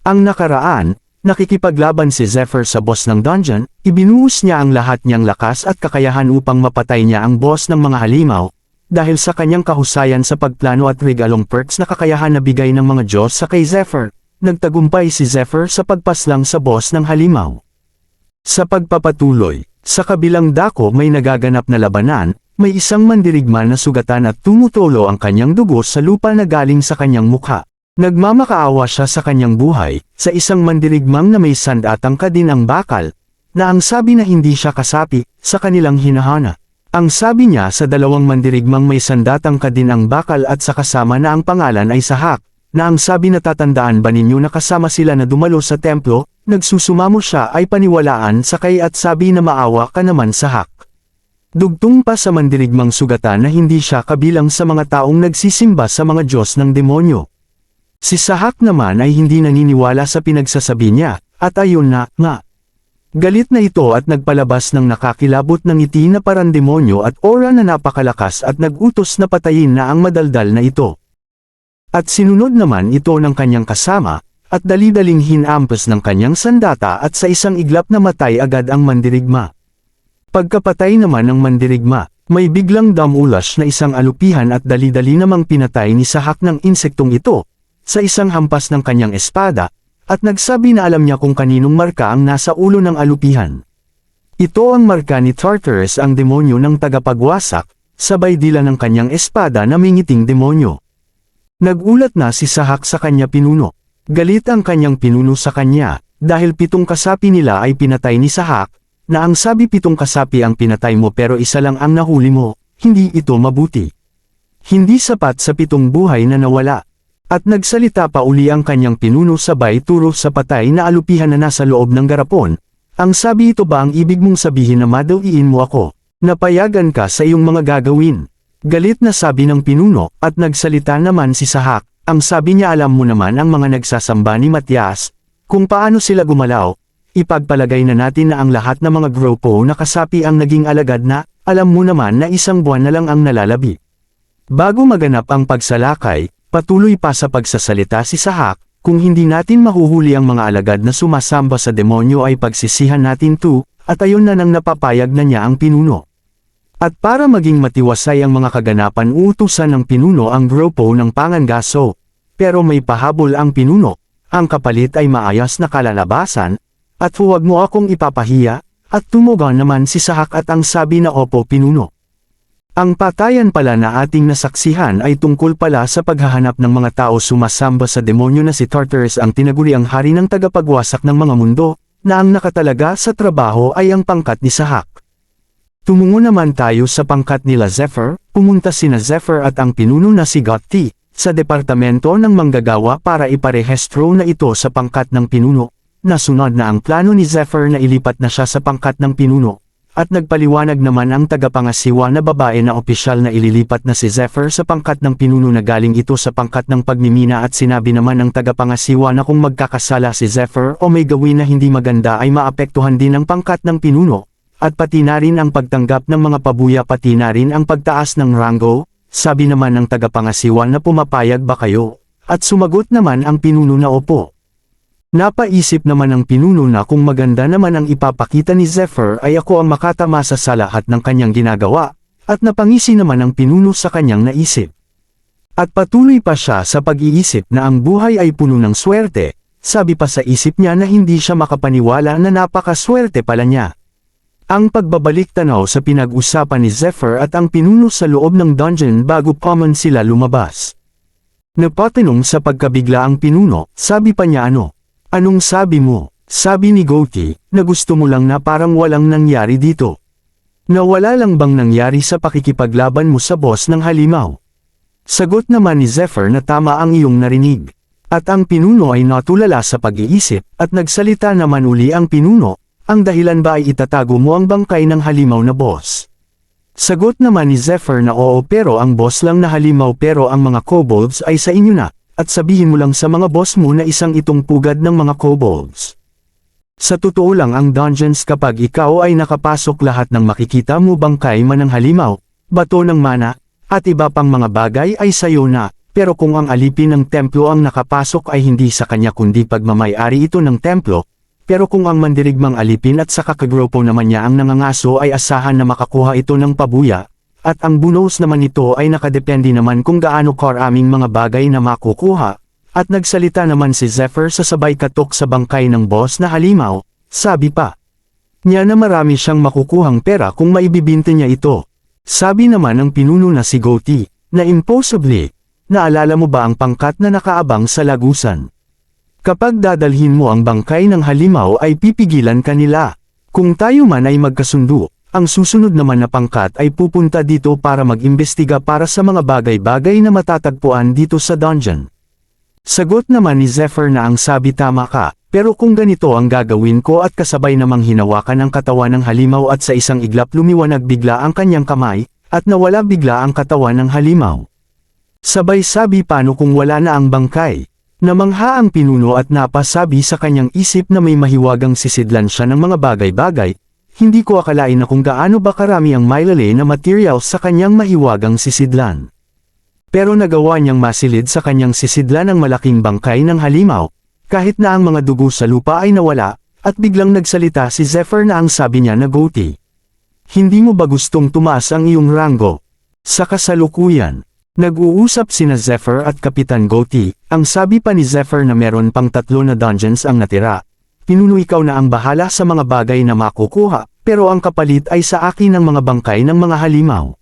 Ang nakaraan, nakikipaglaban si Zephyr sa boss ng dungeon, ibinuhos niya ang lahat niyang lakas at kakayahan upang mapatay niya ang boss ng mga halimaw, dahil sa kanyang kahusayan sa pagplano at regalong perks na kakayahan na bigay ng mga Diyos sa kay Zephyr, nagtagumpay si Zephyr sa pagpaslang sa boss ng halimaw. Sa pagpapatuloy, sa kabilang dako may nagaganap na labanan, may isang mandirigma na sugatan at tumutulo ang kanyang dugo sa lupa na galing sa kanyang mukha. Nagmamakaawa siya sa kanyang buhay, sa isang mandirigmang na may sandatang kadin ang bakal, na ang sabi na hindi siya kasapi, sa kanilang hinahana. Ang sabi niya sa dalawang mandirigmang may sandatang kadin ang bakal at sa kasama na ang pangalan ay sahak, na ang sabi na tatandaan ba ninyo na kasama sila na dumalo sa templo, nagsusumamo siya ay paniwalaan sa kay at sabi na maawa ka naman sahak. Dugtong pa sa mandirigmang sugatan na hindi siya kabilang sa mga taong nagsisimba sa mga Diyos ng demonyo. Si Sahak naman ay hindi naniniwala sa pinagsasabi niya, at ayun na, nga. Galit na ito at nagpalabas ng nakakilabot ng ngiti na parang demonyo at aura na napakalakas at nagutos na patayin na ang madaldal na ito. At sinunod naman ito ng kanyang kasama, at dali-daling hinampas ng kanyang sandata at sa isang iglap na matay agad ang mandirigma. Pagkapatay naman ng mandirigma, may biglang damulas na isang alupihan at dali-dali namang pinatay ni Sahak ng insektong ito, sa isang hampas ng kanyang espada, at nagsabi na alam niya kung kaninong marka ang nasa ulo ng alupihan. Ito ang marka ni Tartarus ang demonyo ng tagapagwasak, sabay dila ng kanyang espada na may ngiting demonyo. Nagulat na si Sahak sa kanya pinuno. Galit ang kanyang pinuno sa kanya, dahil pitong kasapi nila ay pinatay ni Sahak, na ang sabi pitong kasapi ang pinatay mo pero isa lang ang nahuli mo, hindi ito mabuti. Hindi sapat sa pitong buhay na nawala. At nagsalita pa uli ang kanyang pinuno sabay turo sa patay na alupihan na nasa loob ng garapon. Ang sabi ito ba ang ibig mong sabihin na madawiin mo ako? Napayagan ka sa iyong mga gagawin. Galit na sabi ng pinuno, at nagsalita naman si Sahak, ang sabi niya alam mo naman ang mga nagsasamba ni Matias, kung paano sila gumalaw, ipagpalagay na natin na ang lahat ng mga grupo na kasapi ang naging alagad na, alam mo naman na isang buwan na lang ang nalalabi. Bago maganap ang pagsalakay, patuloy pa sa pagsasalita si Sahak, kung hindi natin mahuhuli ang mga alagad na sumasamba sa demonyo ay pagsisihan natin to, at ayon na nang napapayag na niya ang pinuno. At para maging matiwasay ang mga kaganapan utusan ng pinuno ang grupo ng pangangaso, pero may pahabol ang pinuno, ang kapalit ay maayos na kalalabasan, at huwag mo akong ipapahiya, at tumugon naman si Sahak at ang sabi na opo pinuno. Ang patayan pala na ating nasaksihan ay tungkol pala sa paghahanap ng mga tao sumasamba sa demonyo na si Tartarus ang tinaguri ang hari ng tagapagwasak ng mga mundo, na ang nakatalaga sa trabaho ay ang pangkat ni Sahak. Tumungo naman tayo sa pangkat nila Zephyr, pumunta sina Zephyr at ang pinuno na si Gotti, sa departamento ng manggagawa para iparehestro na ito sa pangkat ng pinuno, Nasunod na ang plano ni Zephyr na ilipat na siya sa pangkat ng pinuno, at nagpaliwanag naman ang tagapangasiwa na babae na opisyal na ililipat na si Zephyr sa pangkat ng pinuno na galing ito sa pangkat ng pagmimina at sinabi naman ng tagapangasiwa na kung magkakasala si Zephyr o may gawin na hindi maganda ay maapektuhan din ang pangkat ng pinuno, at pati na rin ang pagtanggap ng mga pabuya pati na rin ang pagtaas ng rango, sabi naman ng tagapangasiwa na pumapayag ba kayo, at sumagot naman ang pinuno na opo. Napaisip naman ang pinuno na kung maganda naman ang ipapakita ni Zephyr ay ako ang makatamasa sa lahat ng kanyang ginagawa, at napangisi naman ang pinuno sa kanyang naisip. At patuloy pa siya sa pag-iisip na ang buhay ay puno ng swerte, sabi pa sa isip niya na hindi siya makapaniwala na napakaswerte pala niya. Ang pagbabalik tanaw sa pinag-usapan ni Zephyr at ang pinuno sa loob ng dungeon bago pa man sila lumabas. Napatinong sa pagkabigla ang pinuno, sabi pa niya ano, Anong sabi mo? Sabi ni Goki, na gusto mo lang na parang walang nangyari dito. Nawala lang bang nangyari sa pakikipaglaban mo sa boss ng halimaw? Sagot naman ni Zephyr na tama ang iyong narinig. At ang pinuno ay natulala sa pag-iisip, at nagsalita naman uli ang pinuno, ang dahilan ba ay itatago mo ang bangkay ng halimaw na boss? Sagot naman ni Zephyr na oo pero ang boss lang na halimaw pero ang mga kobolds ay sa inyo na, at sabihin mo lang sa mga boss mo na isang itong pugad ng mga kobolds. Sa totoo lang ang dungeons kapag ikaw ay nakapasok lahat ng makikita mo bangkay man ng halimaw, bato ng mana, at iba pang mga bagay ay sayo na, pero kung ang alipin ng templo ang nakapasok ay hindi sa kanya kundi pagmamayari ito ng templo, pero kung ang mandirigmang alipin at sa kakagrupo naman niya ang nangangaso ay asahan na makakuha ito ng pabuya, at ang bonus naman ito ay nakadepende naman kung gaano karaming mga bagay na makukuha, at nagsalita naman si Zephyr sa sabay katok sa bangkay ng boss na halimaw, sabi pa. Niya na marami siyang makukuhang pera kung maibibinte niya ito. Sabi naman ng pinuno na si Goti, na impossibly, naalala mo ba ang pangkat na nakaabang sa lagusan? Kapag dadalhin mo ang bangkay ng halimaw ay pipigilan ka nila. Kung tayo man ay magkasundo, ang susunod naman na pangkat ay pupunta dito para mag-imbestiga para sa mga bagay-bagay na matatagpuan dito sa dungeon. Sagot naman ni Zephyr na ang sabi tama ka, pero kung ganito ang gagawin ko at kasabay namang hinawakan ang katawan ng halimaw at sa isang iglap lumiwanag bigla ang kanyang kamay, at nawala bigla ang katawan ng halimaw. Sabay sabi paano kung wala na ang bangkay. Namangha ang pinuno at napasabi sa kanyang isip na may mahiwagang sisidlan siya ng mga bagay-bagay, hindi ko akalain na kung gaano ba karami ang mailale na materials sa kanyang mahiwagang sisidlan. Pero nagawa niyang masilid sa kanyang sisidlan ang malaking bangkay ng halimaw, kahit na ang mga dugo sa lupa ay nawala, at biglang nagsalita si Zephyr na ang sabi niya na Goti. Hindi mo ba gustong tumaas ang iyong rango? Sa kasalukuyan, nag-uusap sina Zephyr at Kapitan Goti, ang sabi pa ni Zephyr na meron pang tatlo na dungeons ang natira. Pinuno ikaw na ang bahala sa mga bagay na makukuha, pero ang kapalit ay sa akin ng mga bangkay ng mga halimaw.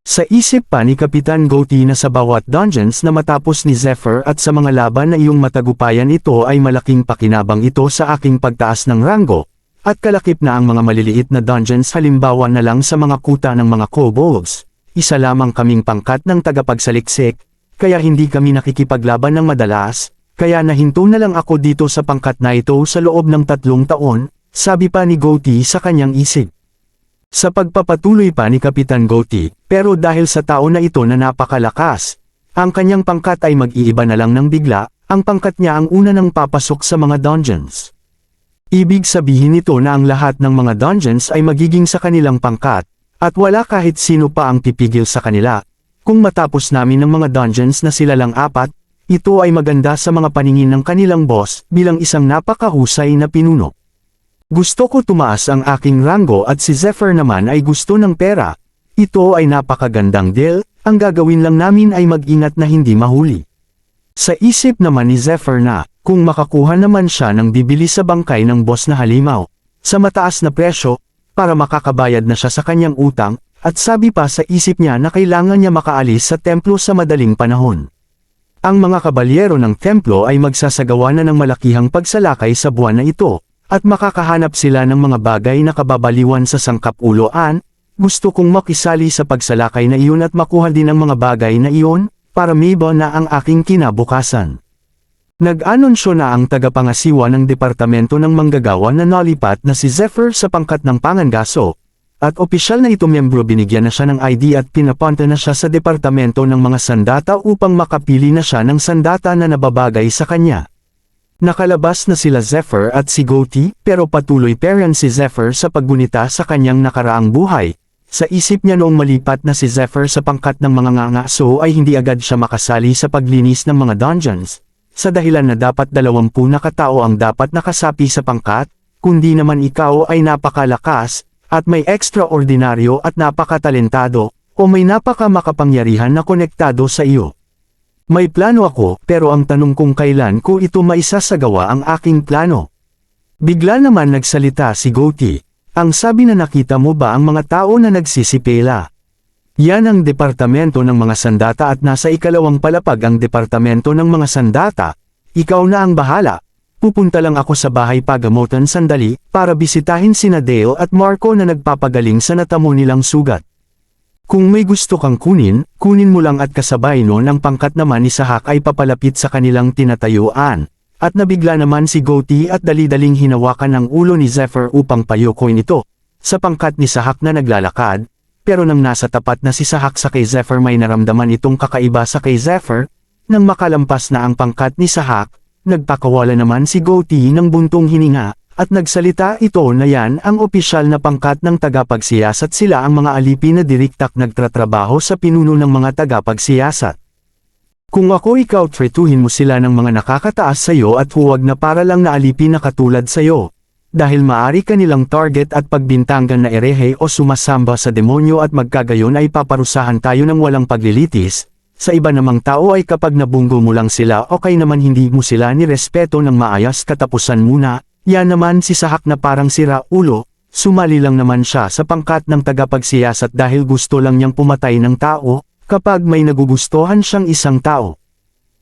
Sa isip pa ni Kapitan Goti na sa bawat dungeons na matapos ni Zephyr at sa mga laban na iyong matagupayan ito ay malaking pakinabang ito sa aking pagtaas ng rango, at kalakip na ang mga maliliit na dungeons halimbawa na lang sa mga kuta ng mga kobolds, isa lamang kaming pangkat ng tagapagsaliksik, kaya hindi kami nakikipaglaban ng madalas, kaya nahinto na lang ako dito sa pangkat na ito sa loob ng tatlong taon, sabi pa ni Goti sa kanyang isip. Sa pagpapatuloy pa ni Kapitan Goti, pero dahil sa tao na ito na napakalakas, ang kanyang pangkat ay mag-iiba na lang ng bigla, ang pangkat niya ang una nang papasok sa mga dungeons. Ibig sabihin nito na ang lahat ng mga dungeons ay magiging sa kanilang pangkat, at wala kahit sino pa ang pipigil sa kanila. Kung matapos namin ng mga dungeons na sila lang apat, ito ay maganda sa mga paningin ng kanilang boss bilang isang napakahusay na pinuno. Gusto ko tumaas ang aking rango at si Zephyr naman ay gusto ng pera. Ito ay napakagandang deal, ang gagawin lang namin ay mag-ingat na hindi mahuli. Sa isip naman ni Zephyr na, kung makakuha naman siya ng bibili sa bangkay ng boss na halimaw, sa mataas na presyo, para makakabayad na siya sa kanyang utang, at sabi pa sa isip niya na kailangan niya makaalis sa templo sa madaling panahon. Ang mga kabalyero ng templo ay magsasagawa na ng malakihang pagsalakay sa buwan na ito, at makakahanap sila ng mga bagay na kababaliwan sa sangkapuloan, gusto kong makisali sa pagsalakay na iyon at makuha din ang mga bagay na iyon, para mibo na ang aking kinabukasan. Nag-anunsyo na ang tagapangasiwa ng Departamento ng Manggagawa na nalipat na si Zephyr sa pangkat ng pangangaso, at opisyal na ito miyembro binigyan na siya ng ID at pinapunta na siya sa Departamento ng mga Sandata upang makapili na siya ng sandata na nababagay sa kanya. Nakalabas na sila Zephyr at si Goti, pero patuloy pa rin si Zephyr sa paggunita sa kanyang nakaraang buhay. Sa isip niya noong malipat na si Zephyr sa pangkat ng mga ngangaso ay hindi agad siya makasali sa paglinis ng mga dungeons. Sa dahilan na dapat dalawampu na katao ang dapat nakasapi sa pangkat, kundi naman ikaw ay napakalakas, at may ekstraordinaryo at napakatalentado, o may napaka makapangyarihan na konektado sa iyo. May plano ako, pero ang tanong kung kailan ko ito maisasagawa ang aking plano. Bigla naman nagsalita si Goti. Ang sabi na nakita mo ba ang mga tao na nagsisipela? Yan ang departamento ng mga sandata at nasa ikalawang palapag ang departamento ng mga sandata. Ikaw na ang bahala. Pupunta lang ako sa bahay pagamutan sandali para bisitahin sina Dale at Marco na nagpapagaling sa natamo nilang sugat. Kung may gusto kang kunin, kunin mo lang at kasabay noon ang pangkat naman ni Sahak ay papalapit sa kanilang tinatayuan. At nabigla naman si Goti at dali-daling hinawakan ng ulo ni Zephyr upang payukoy nito. Sa pangkat ni Sahak na naglalakad, pero nang nasa tapat na si Sahak sa kay Zephyr may naramdaman itong kakaiba sa kay Zephyr, nang makalampas na ang pangkat ni Sahak, nagpakawala naman si Goti ng buntong hininga, at nagsalita ito na yan ang opisyal na pangkat ng tagapagsiyasat sila ang mga alipin na direktak nagtratrabaho sa pinuno ng mga tagapagsiyasat. Kung ako ikaw tretuhin mo sila ng mga nakakataas sa'yo at huwag na para lang naalipin na katulad sa'yo. Dahil maari ka nilang target at pagbintangan na erehe o sumasamba sa demonyo at magkagayon ay paparusahan tayo ng walang paglilitis, sa iba namang tao ay kapag nabunggo mo lang sila o kay naman hindi mo sila nirespeto ng maayos katapusan muna, yan naman si Sahak na parang sira ulo, sumali lang naman siya sa pangkat ng tagapagsiyasat dahil gusto lang niyang pumatay ng tao, kapag may nagugustuhan siyang isang tao.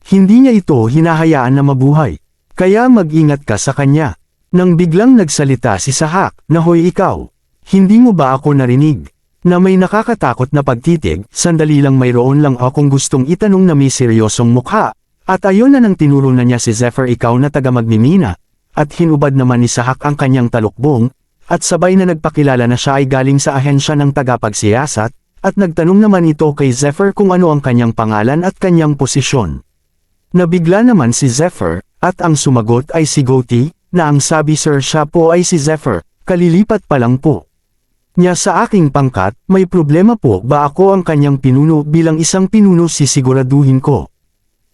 Hindi niya ito hinahayaan na mabuhay. Kaya mag-ingat ka sa kanya. Nang biglang nagsalita si Sahak, na hoy ikaw, hindi mo ba ako narinig? Na may nakakatakot na pagtitig, sandali lang mayroon lang akong gustong itanong na may seryosong mukha. At ayon na nang tinuro na niya si Zephyr ikaw na taga magmimina. At hinubad naman ni Sahak ang kanyang talukbong, at sabay na nagpakilala na siya ay galing sa ahensya ng tagapagsiyasat, at nagtanong naman ito kay Zephyr kung ano ang kanyang pangalan at kanyang posisyon. Nabigla naman si Zephyr, at ang sumagot ay si Goti, na ang sabi sir siya po ay si Zephyr, kalilipat pa lang po. Niya sa aking pangkat, may problema po ba ako ang kanyang pinuno bilang isang pinuno sisiguraduhin ko.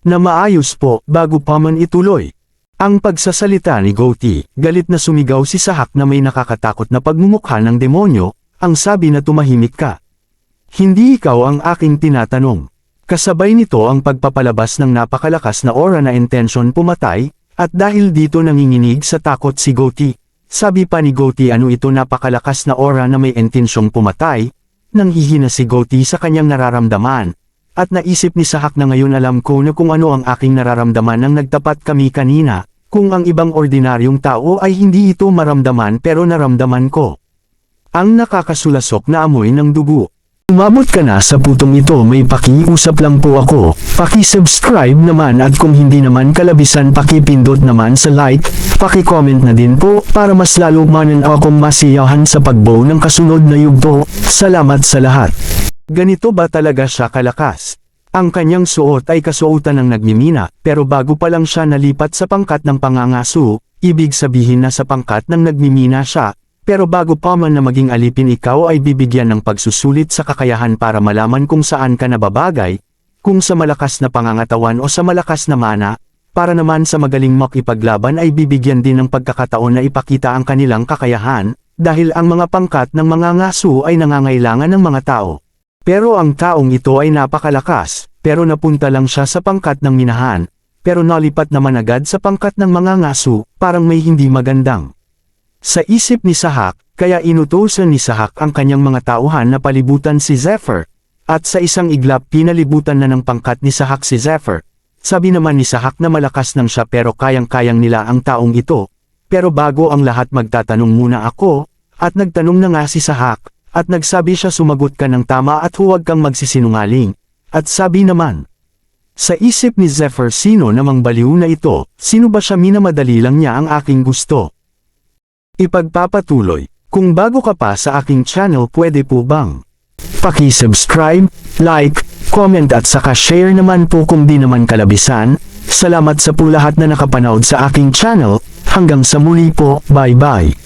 Na maayos po, bago pa man ituloy. Ang pagsasalita ni Goti, galit na sumigaw si Sahak na may nakakatakot na pagmumukha ng demonyo, ang sabi na tumahimik ka. Hindi ikaw ang aking tinatanong. Kasabay nito ang pagpapalabas ng napakalakas na aura na intensyon pumatay, at dahil dito nanginginig sa takot si Goti. Sabi pa ni Goti ano ito napakalakas na aura na may intensyong pumatay, nang hihina si Goti sa kanyang nararamdaman. At naisip ni Sahak na ngayon alam ko na kung ano ang aking nararamdaman nang nagtapat kami kanina, kung ang ibang ordinaryong tao ay hindi ito maramdaman pero naramdaman ko. Ang nakakasulasok na amoy ng dugo. Umabot ka na sa putong ito may pakiusap lang po ako, paki-subscribe naman at kung hindi naman kalabisan pakipindot naman sa like, paki-comment na din po para mas lalo manan akong masiyahan sa pagbuo ng kasunod na yugto, salamat sa lahat. Ganito ba talaga siya kalakas? Ang kanyang suot ay kasuotan ng nagmimina, pero bago pa lang siya nalipat sa pangkat ng pangangaso, ibig sabihin na sa pangkat ng nagmimina siya, pero bago pa man na maging alipin ikaw ay bibigyan ng pagsusulit sa kakayahan para malaman kung saan ka nababagay, kung sa malakas na pangangatawan o sa malakas na mana, para naman sa magaling makipaglaban ay bibigyan din ng pagkakataon na ipakita ang kanilang kakayahan, dahil ang mga pangkat ng mga ngaso ay nangangailangan ng mga tao. Pero ang taong ito ay napakalakas, pero napunta lang siya sa pangkat ng minahan, pero nalipat naman agad sa pangkat ng mga ngaso, parang may hindi magandang. Sa isip ni Sahak, kaya inutusan ni Sahak ang kanyang mga tauhan na palibutan si Zephyr, at sa isang iglap pinalibutan na ng pangkat ni Sahak si Zephyr. Sabi naman ni Sahak na malakas nang siya pero kayang-kayang nila ang taong ito. Pero bago ang lahat magtatanong muna ako, at nagtanong na nga si Sahak, at nagsabi siya sumagot ka ng tama at huwag kang magsisinungaling. At sabi naman, sa isip ni Zephyr sino namang baliw na ito, sino ba siya minamadali lang niya ang aking gusto. Ipagpapatuloy, kung bago ka pa sa aking channel pwede po bang Paki-subscribe, like, comment at saka share naman po kung di naman kalabisan. Salamat sa po lahat na nakapanood sa aking channel. Hanggang sa muli po, bye bye.